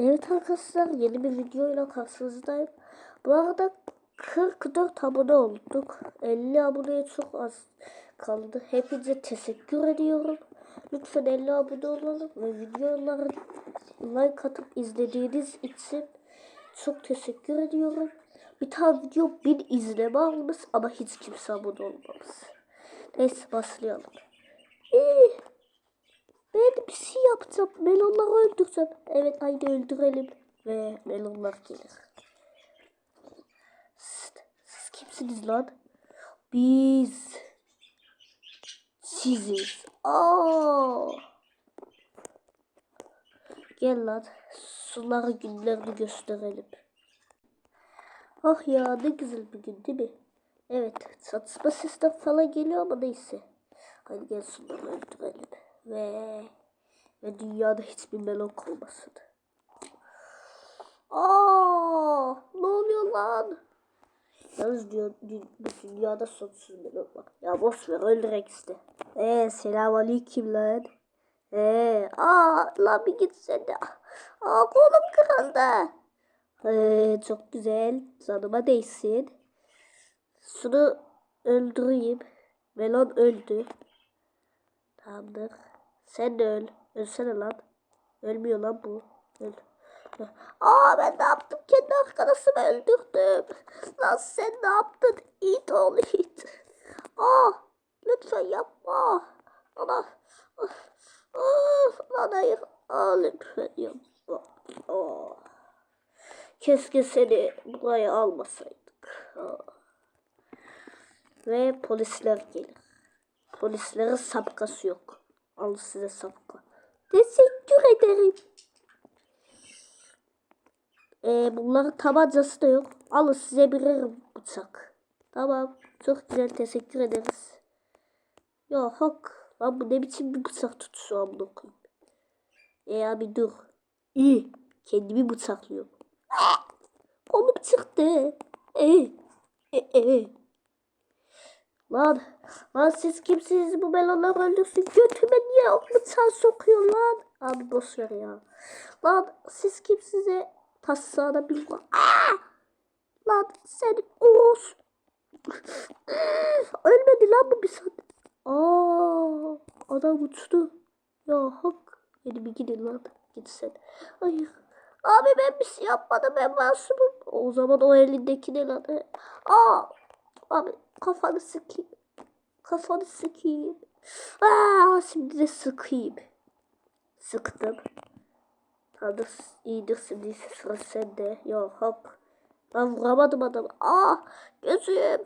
Evet arkadaşlar yeni bir videoyla karşınızdayım. Bu arada 44 abone olduk. 50 aboneye çok az kaldı. Hepinize teşekkür ediyorum. Lütfen 50 abone olalım ve videoları like atıp izlediğiniz için çok teşekkür ediyorum. Bir tane video bin izleme almış ama hiç kimse abone olmamış. Neyse başlayalım. Ee, ben bir şey yapacağım. Melonları öldüreceğim. Evet haydi öldürelim. Ve melonlar gelir. Siz, siz kimsiniz lan? Biz siziz. Aa! Gel lan. Suları günlerini gösterelim. Ah ya ne güzel bir gün değil mi? Evet çatışma sesler falan geliyor ama neyse. Hadi gel şunları öldürelim. Ve ve dünyada hiçbir melon olmasın. Aa, ne oluyor lan? Yalnız diyor, dünyada sonsuz melon var. Ya boş ver öldürek işte. Eee selam aleyküm lan. Eee aa lan bir gitsene. Aa kolum kırıldı. Ee, çok güzel. Canıma değsin. Şunu öldüreyim. Melon öldü. Tamamdır. Sen de öl. Ölsene lan. Ölmüyor lan bu. Öl. Aa ben ne yaptım? Kendi arkadaşımı öldürdüm. Lan sen ne yaptın? İt ol it. Aa lütfen yapma. Ana. Of, of, lan hayır. Aa lütfen yapma. Aa. Keşke seni buraya almasaydık. Aa. Ve polisler gelir. Polislere sapkası yok. Al size sapka. Teşekkür ederim. Ee, bunların tabancası da yok. Alın size birer bıçak. Tamam. Çok güzel teşekkür ederiz. Ya hak. Lan bu ne biçim bir bıçak tutuşu amına koyayım. E abi dur. İyi. Kendimi bıçaklıyorum. Kolum çıktı. E. E. E. Lan, lan siz kimsiniz bu melonları öldürsün? Götüme niye o bıçağı sokuyor lan? Abi boş ver ya. Lan siz kimsiniz? Tassana bir lan. Sen Oğuz. Ölmedi lan bu bir saat. Aa, adam uçtu. Ya hak. Beni bir gidin lan. Git sen. Hayır. Abi ben bir şey yapmadım ben masumum. O zaman o elindeki ne lan? Aa, abi kafanı sıkayım. Kafanı sıkayım. Aa, şimdi de sıkayım. Sıktım. Tamamdır iyidir şimdi sıra sende. Ya hop. Ben vuramadım adamı. Aa gözüm.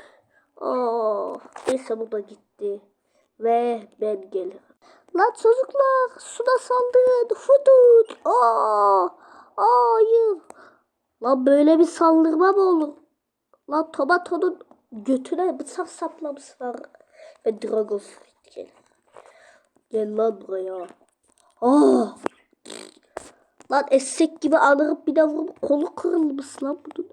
Aa, neyse bu da gitti. Ve ben gelirim. Lan çocuklar suda saldırın. Hudut. Aa, hayır. Lan böyle bir saldırma mı olur? Lan Tomato'nun götüne bıçak saplamışlar. Ve Dragon Fruit gel. Gel lan buraya. Aa. Lan eşek gibi anırıp bir de vurup kolu kırılmış lan bunun.